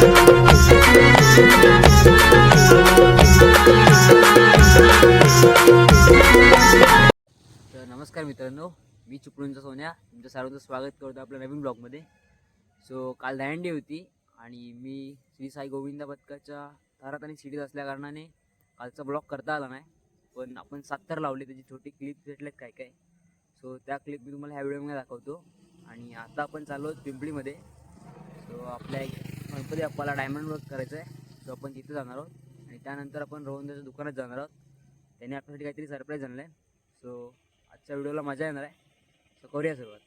तर नमस्कार मित्रांनो मी चिपळूणचा सोन्या. तुमचं सर्वांचं स्वागत करतो आपल्या नवीन ब्लॉगमध्ये. सो काल दहंडी होती आणि मी श्री साई गोविंदा पथकाच्या तारात आणि सिटीत असल्याकारणाने कालचा ब्लॉग करता आला नाही. पण आपण सत्तर लावले त्याची छोटी क्लिप भेटल्यात काय काय. सो त्या क्लिप मी तुम्हाला ह्या व्हिडिओमध्ये दाखवतो. आणि आता आपण चाललो आहोत पिंपळीमध्ये. सो आपल्या गणपती बाप्पाला डायमंड वर्क करायचं आहे सो आपण तिथे जाणार आहोत. आणि त्यानंतर आपण रोहनदाच्या दुकानात जाणार आहोत. त्याने आपल्यासाठी काहीतरी सरप्राईज आणलं आहे सो आजच्या व्हिडिओला मजा येणार आहे. सो करूया सुरुवात.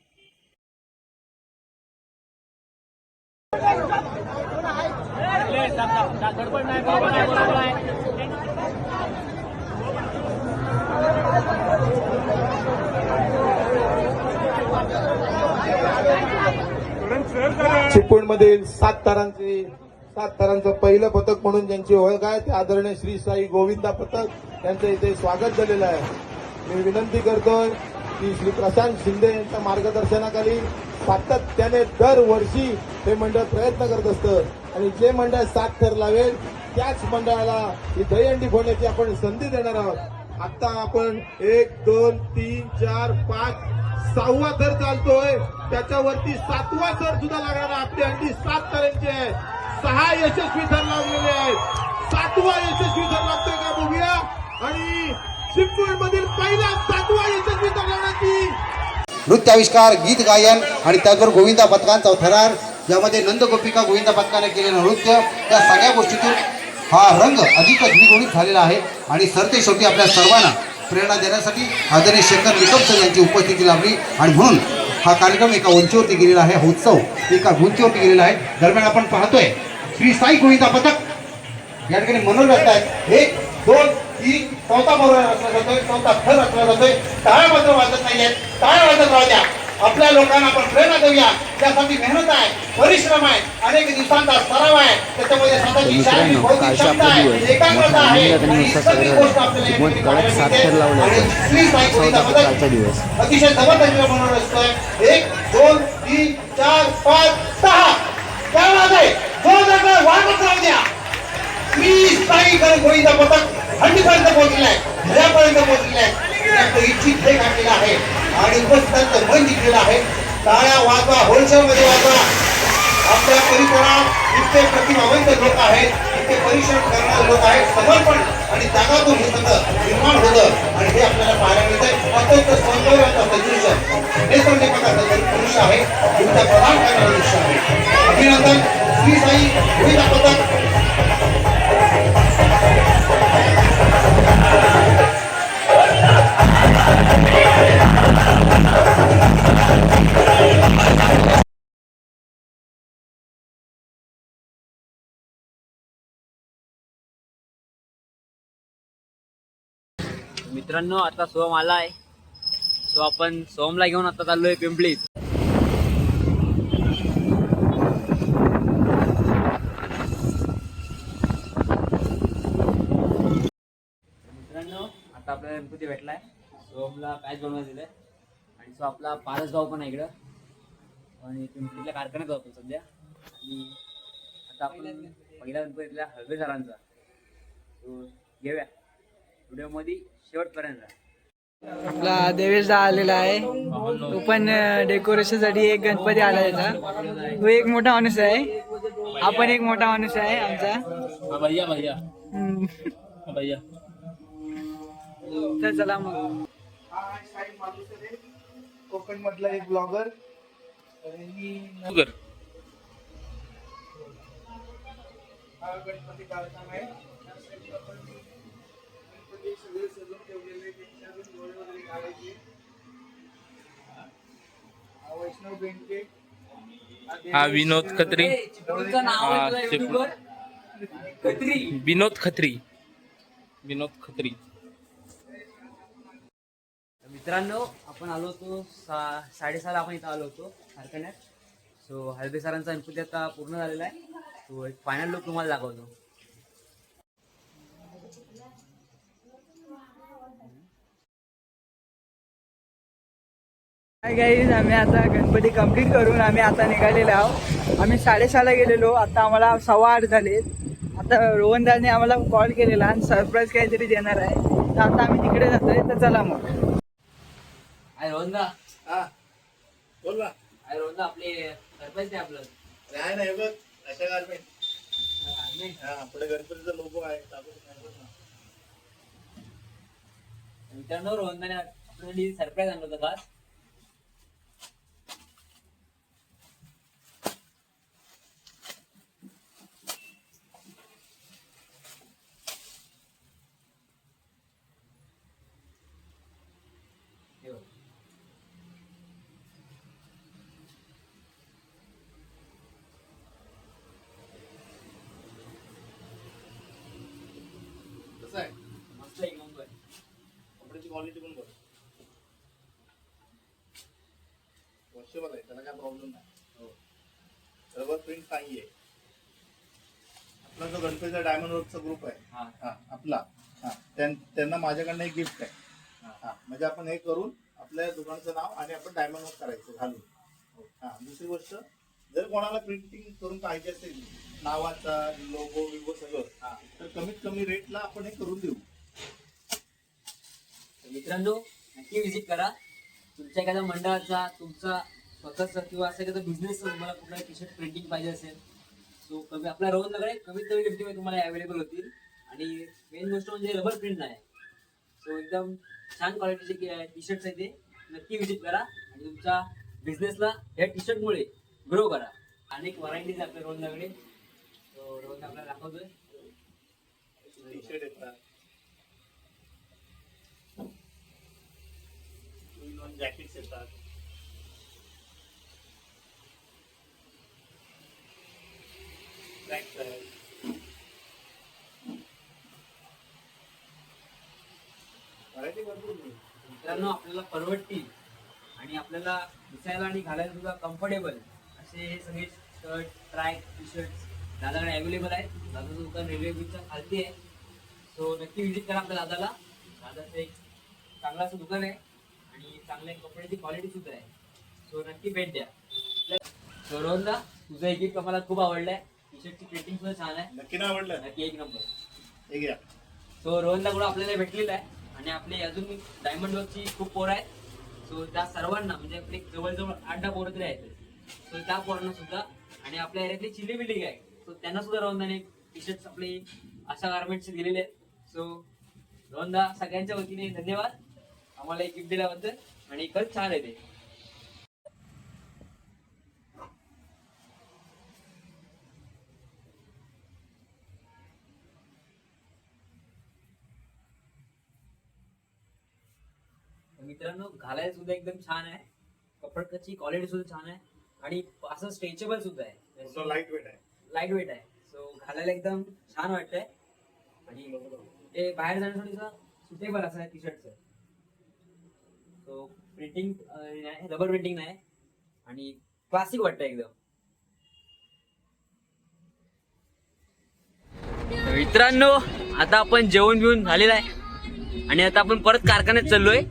चिपळूणमधील सात तारांचे सात तारांचं पहिलं पथक म्हणून ज्यांची ओळख आहे ते आदरणीय श्री साई गोविंदा पथक यांचं इथे स्वागत झालेलं आहे. मी विनंती करतोय की श्री प्रशांत शिंदे यांच्या मार्गदर्शनाखाली सातत्याने दरवर्षी हे मंडळ प्रयत्न करत असतं आणि जे मंडळ सात ठरलावेल त्याच मंडळाला ही दहीहंडी फोडण्याची आपण संधी देणार आहोत. आता आपण एक दोन तीन चार पाच सहावा थर चालतोय. त्याच्यावरती सातवा थर सुद्धा लागणार आपली हंडी सात थरांची आहे. सहा यशस्वी थर लावलेले आहेत. सातवा यशस्वी थर लागतोय का बघूया. आणि चिपळूण मधील पहिला सातवा यशस्वी थर लागण्याची. नृत्याविष्कार गीत गायन आणि त्याचबरोबर गोविंदा पथकांचा थरार. यामध्ये नंदगोपिका गोविंदा पथकाने केलेलं नृत्य. त्या सगळ्या गोष्टीतून हा रंग अधिक द्विगुणित झालेला आहे. आणि सरते शेवटी आपल्या सर्वांना प्रेरणा देण्यासाठी आदरणीय शंकर निकम सर यांची उपस्थिती लाभली. आणि म्हणून हा कार्यक्रम एका उंचीवरती गेलेला आहे. हा उत्सव एका उंचीवरती गेलेला आहे. दरम्यान आपण पाहतोय श्री साई गोविंदा पथक या ठिकाणी मनोरंजन आहेत एक दोन तीन चौथा मनोरंजन रचला जातोय चौथा थर रचला जातोय. टाळ्या मात्र वाजत नाही आहेत टाळ्या वाजत राहू द्या. आपल्या लोकांना आपण प्रेरणा देऊया. त्यासाठी मेहनत आहे परिश्रम आहे अनेक दिवसांचा सराव आहे. त्याच्यामध्ये स्वतःची शारीरिक क्षमता आहे, दिवस. एकाग्रता आहे. आणि सगळी गोष्ट आपल्याला. श्री साई. अतिशय जबरदस्त मनोरंजन एक दोन तीन चार पाच सहा. काय वाज आहे? जोरदार वाजत राहू द्या. श्री साई कर गोविंदा पथक हंडीपर्यंत पोहोचलेलं आहे घरापर्यंत पोहोचलेलं आहे त्याचं इच्छित आहे. आणि उपस्थितांचं मन जिंकलेलं आहे. टाळ्या वाजवा होलसेल मध्ये वाजवा. आपल्या परिसरात इतके प्रतिभावंत लोक आहेत. इतके परिश्रम करणारे लोक आहेत. समर्पण आणि त्यागातून हे सगळं निर्माण होतं. आणि हे आपल्याला पाहायला मिळतंय. अत्यंत सौंदर्याचा सदृश्य हे संदीपकाचं दृश्य आहे. तुमच्या प्रधान करणारं दृश्य आहे. अभिनंदन. श्री साई गोविंदा पथक मित्रांनो आता सोहम आला आहे सो आपण सोहमला घेऊन आता चाललोय पिंपळीत मित्रांनो आता आपल्याला गणपती भेटलाय. सोहमला काय बनवायला दिलंय. आणि सो आपला पारस भाऊ पण आहे इकडं. आणि पिंपळीतल्या कारखान्यात जातो सध्या. आणि आता आपण पहिला गणपतीतल्या हळवे सरांचा घेऊया. व्हिडिओमध्ये शेवटपर्यंत आपला देवेश दा आलेला आहे. तो पण डेकोरेशनसाठी एक गणपती आला त्याचा तो एक मोठा माणूस आहे. हा पण एक मोठा माणूस आहे आमचा. भैया भैया. भैया. तर चला मग. कोकण मधला एक ब्लॉगर हा गणपती कारखाना आहे हा विनोद खत्री. हा, विनोद खत्री. विनोद खत्री. मित्रांनो आपण आलो होतो सा साडेसहाला आपण इथं आलो होतो कारखान्यात. सो हळदे सरांचा गणपती आता पूर्ण झालेला आहे. तो एक फायनल लुक तुम्हाला दाखवतो. हाय गाईज आम्ही आता गणपती कंप्लीट करून आम्ही आता निघालेलो आहोत. आम्ही साडेसहाला गेलेलो आता आम्हाला सव्वा आठ झाले. आता रोहनदाने आम्हाला कॉल केलेला आणि सरप्राईज काहीतरी देणार आहे. तर आता आम्ही तिकडे जातोय तर चला मग. अरे रोहनदा. हा. बोल ना. रोहनदा आपले सरपंच आहे आपलं? नाही नाही बघ. अशा गारमेंट. नाही. हा पुढे गणपतीचा लोगो आहे. मित्रांनो रोहनदाने आपल्यासाठी सरप्राईज आणलं होतं खास हे बघ. कसं आहे मस्त एक नंबर कपड्याची क्वालिटी पण बघ वॉशेबल आहे त्याला काय प्रॉब्लेम नाही. रबर प्रिंट नाहीये. आपला जो गणपतीचा डायमंड वर्कचा ग्रुप आहे हा. हा आपला हा त्यां- त्यांना माझ्याकडनं एक गिफ्ट आहे. हा. म्हणजे आपण हे करून आपल्या दुकानाचं नाव आणि आपण डायमंड वर्क करायचं घालून. हा. दुसरी गोष्ट जर कोणाला प्रिंटिंग करून पाहिजे असेल नावाचा लोगो विगो सगळं हा. तर कमीत कमी रेटला आपण हे करून देऊ. मित्रांनो नक्की व्हिजिट करा. तुमच्या एखाद्या मंडळाचा तुमचा स्वतःचा किंवा असं एखादा बिझनेस तुम्हाला कुठला टी शर्ट प्रिंटिंग पाहिजे असेल सो कमी आपल्या रोहन नगरे कमीत कमी किमतीमध्ये तुम्हाला अवेलेबल होतील. आणि मेन गोष्ट म्हणजे रबर प्रिंट नाही. सो एकदम छान क्वालिटीचे टी शर्ट्स आहेत ते. नक्की विजिट करा. आणि तुमच्या बिझनेसला या टी शर्टमुळे ग्रो करा. अनेक व्हरायटीज आपल्या रोहन नगरे रोहन आपल्याला दाखवतोय. टी शर्ट येतात. जॅकेट्स येतात. मित्रांनो आपल्याला परवडतील आणि आपल्याला दिसायला आणि घालायला सुद्धा कम्फर्टेबल असे हे सगळे शर्ट ट्रॅक टी शर्ट दादाकडे अवेलेबल आहेत. दादाचं दुकान रेल्वे ब्रिजच्या खालती आहे. सो नक्की विजिट करा आपल्या दादाला. दादाचं एक चांगलं असं दुकान आहे. आणि चांगल्या कपड्याची क्वालिटी सुद्धा आहे. सो नक्की भेट द्या. सो रोहनदा तुझं एक गिफ्ट आम्हाला खूप आवडलंय. टी शर्टची प्रिंटिंग सुद्धा छान आहे. नक्की नाही आवडलं. नक्की एक नंबर हे घ्या. सो रोहनला आपल्याला भेटलेला आहे. आणि आपले अजून डायमंड वर्कची खूप पोरं आहेत. सो त्या सर्वांना म्हणजे आपले जवळजवळ आठ दहा पोरं तरी आहेत. सो त्या पोरांना सुद्धा आणि आपल्या एरियातली चिल्ली बिल्डिंग आहे सो त्यांना सुद्धा रोहनदाने टी शर्ट्स आपले आशा गार्मेंट्स दिलेले आहेत. सो रोहनदा सगळ्यांच्या वतीने धन्यवाद. आम्हाला एक गिफ्ट दिल्याबद्दल आणि खरंच छान आहे ते. तर मित्रांनो घालायला सुद्धा एकदम छान आहे. कपड्याची क्वालिटी सुद्धा छान आहे. आणि असं स्ट्रेचेबल सुद्धा आहे. लाइट वेट आहे. लाइट वेट आहे. सो घालायला एकदम छान वाटतंय. आणि ते बाहेर जाण्यासाठी सुटेबल असं आहे टी शर्टचं सो प्रिंटिंग नाही रबर प्रिंटिंग नाही. आणि क्लासिक वाटतं एकदम. मित्रांनो आता आपण जेवण बिवून झालेलं आहे. आणि आता आपण परत कारखान्यात चाललोय.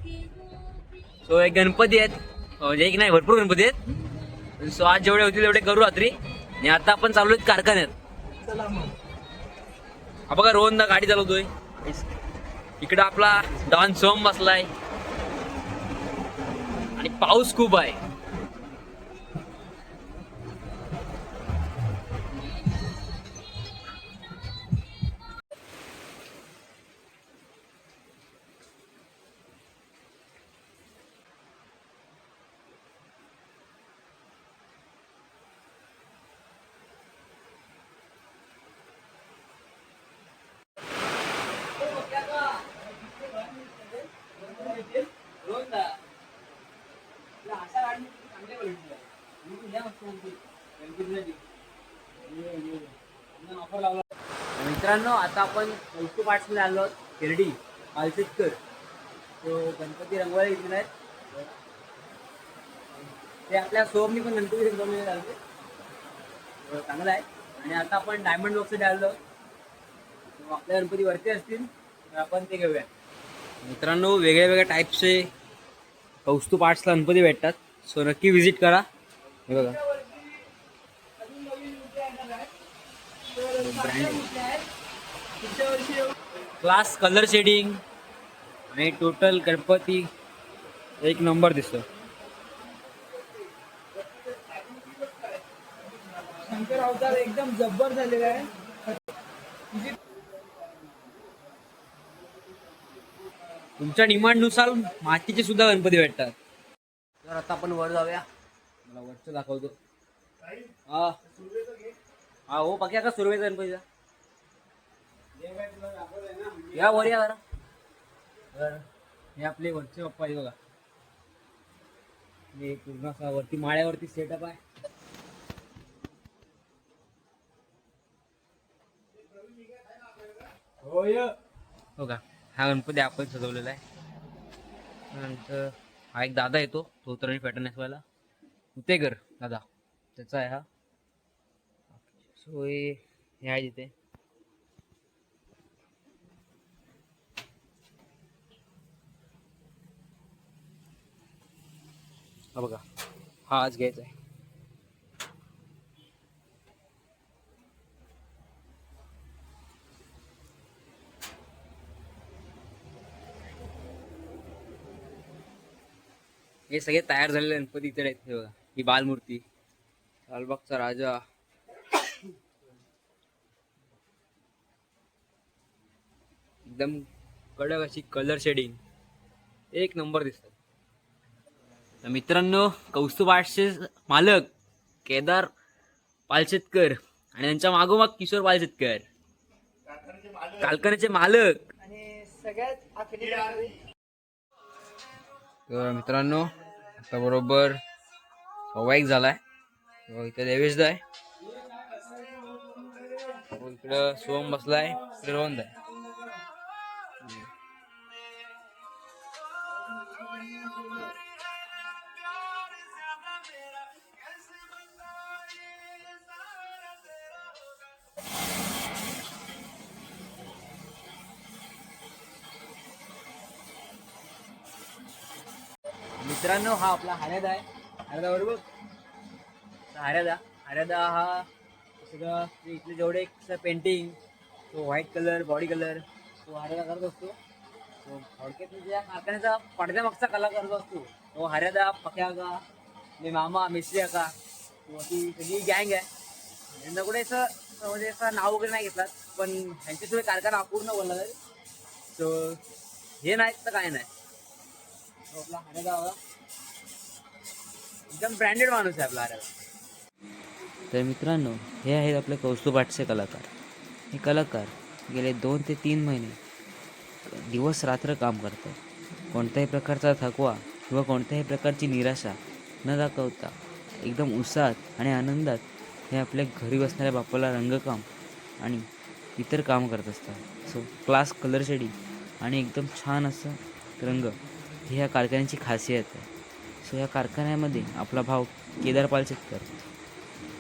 सो एक गणपती आहेत. म्हणजे एक नाही भरपूर गणपती आहेत. सो आज जेवढे होतील तेवढे करू रात्री. आणि आता आपण चाललोय कारखान्यात. हा बघा रोहनदा गाडी चालवतोय. इकडं आपला डॉन सोम बसलाय. आणि पाऊस खूप आहे. मित्रांनो आता आपण कौतुक आर्ट्समध्ये आलो आहोत. शिर्डी पालसेतकर तो गणपती रंगवायला इथून आहेत. ते आपल्या सोबनी पण गणपती रंगवलेले चालते चांगला आहे. आणि आता आपण डायमंड बॉक्ससाठी आलो आहोत. आपल्या गणपती वरती असतील तर आपण ते घेऊया. मित्रांनो वेगळ्या वेगळ्या टाईपचे कौस्तुभ आर्ट्सला गणपती भेटतात. सो नक्की व्हिजिट करा. हे बघा. क्लास कलर शेडिंग आणि टोटल गणपती एक नंबर दिसतो शंकर अवतार एकदम जब्बर झालेला आहे. तुमच्या डिमांडनुसार मातीचे सुद्धा गणपती भेटतात. तर आता आपण वर जाऊया. मला वरचं दाखवतो. हा. हा हो पक्या का सुरवेचा गणपतीचा. या वर या हे आपले वरचे पप्पा आहे बघा. हे पूर्ण असा वरती माळ्यावरती सेटअप आहे. हो का? हा गणपती आपण सजवलेला आहे. नंतर हा एक दादा येतो तो आणि पॅटर्न उते उतेकर दादा त्याचा आहे हा. सो हे आहे तिथे. हा बघा हा आज घ्यायचा आहे. हे सगळे तयार झालेले गणपती इकडे आहेत हे बघा ही बालमूर्ती लालबागचा राजा. एकदम कडक अशी कलर शेडिंग एक नंबर दिसतात तर मित्रांनो कौस्तुभ आर्ट्सचे मालक केदार पालशेतकर आणि त्यांच्या मागोमाग किशोर पालशेतकर. कालकनाचे मालक. आणि सगळ्यात तर मित्रांनो आता बरोबर सव्वा एक झालाय. व इथे देवेश आहे व इकडं सोहम बसलाय. इकडे रोहन आहे मित्रांनो हा आपला हऱ्यादा आहे. हर्यादा बरोबर? हर्यादा हर्यादा हा सगळं म्हणजे इथले जेवढे पेंटिंग तो व्हाईट कलर बॉडी कलर तो हऱ्यादा करत असतो. तो थोडक्यात म्हणजे या कारखान्याचा पडद्यामागचा कला करत असतो. तो हर्यादा पक्याका मी मामा मिस्त्री का तो ती सगळी गँग आहे. यांना कुठे असं म्हणजे असं नाव वगैरे नाही घेतलं पण ह्यांच्याशिवाय कारखाना अपूर्ण बोलला जाईल सो हे नाही तर काय नाही. आपला एकदम ब्रँडेड माणूस आहे आपला तर मित्रांनो हे आहेत आपले कौस्तुभ कलाकार. हे कलाकार गेले दोन ते तीन महिने दिवस रात्र काम करतात. कोणत्याही प्रकारचा थकवा किंवा कोणत्याही प्रकारची निराशा न दाखवता एकदम उत्साहात आणि आनंदात हे आपल्या घरी बसणाऱ्या बापाला रंगकाम आणि इतर काम करत असतात. सो क्लास कलर शेडिंग आणि एकदम छान असं रंग. ही ह्या कारखान्याची खासियत आहे. सो या कारखान्यामध्ये आपला भाव केदार पालशेतकर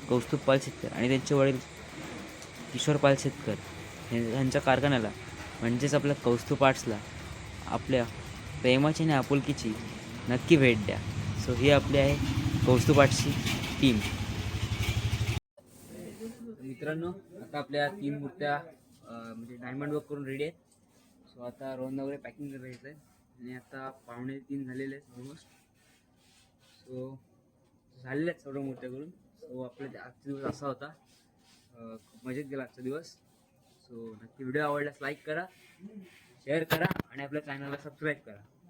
कौस्तुभ पालशेतकर आणि त्यांचे वडील किशोर पालशेतकर हे- ह्यांच्या कारखान्याला म्हणजेच आपल्या कौस्तुभ आर्ट्सला आपल्या प्रेमाची आणि आपुलकीची नक्की भेट द्या. सो ही आपली आहे कौस्तुभ आर्ट्सची टीम मित्रांनो आता आपल्या तीन मूर्त्या म्हणजे डायमंड वर्क करून रेडी आहेत. सो आता रोहन वगैरे पॅकिंग करायचं आहे आणि आता पावणे तीन झालेले आहेत ऑलमोस्ट सो झालेले आहेत सर्व मूर्त्या करून सो आपला आजचा दिवस असा होता. खूप मजेत गेला आजचा दिवस. सो नक्की व्हिडिओ आवडल्यास लाईक करा शेअर करा आणि आपल्या चॅनलला सबस्क्राईब करा.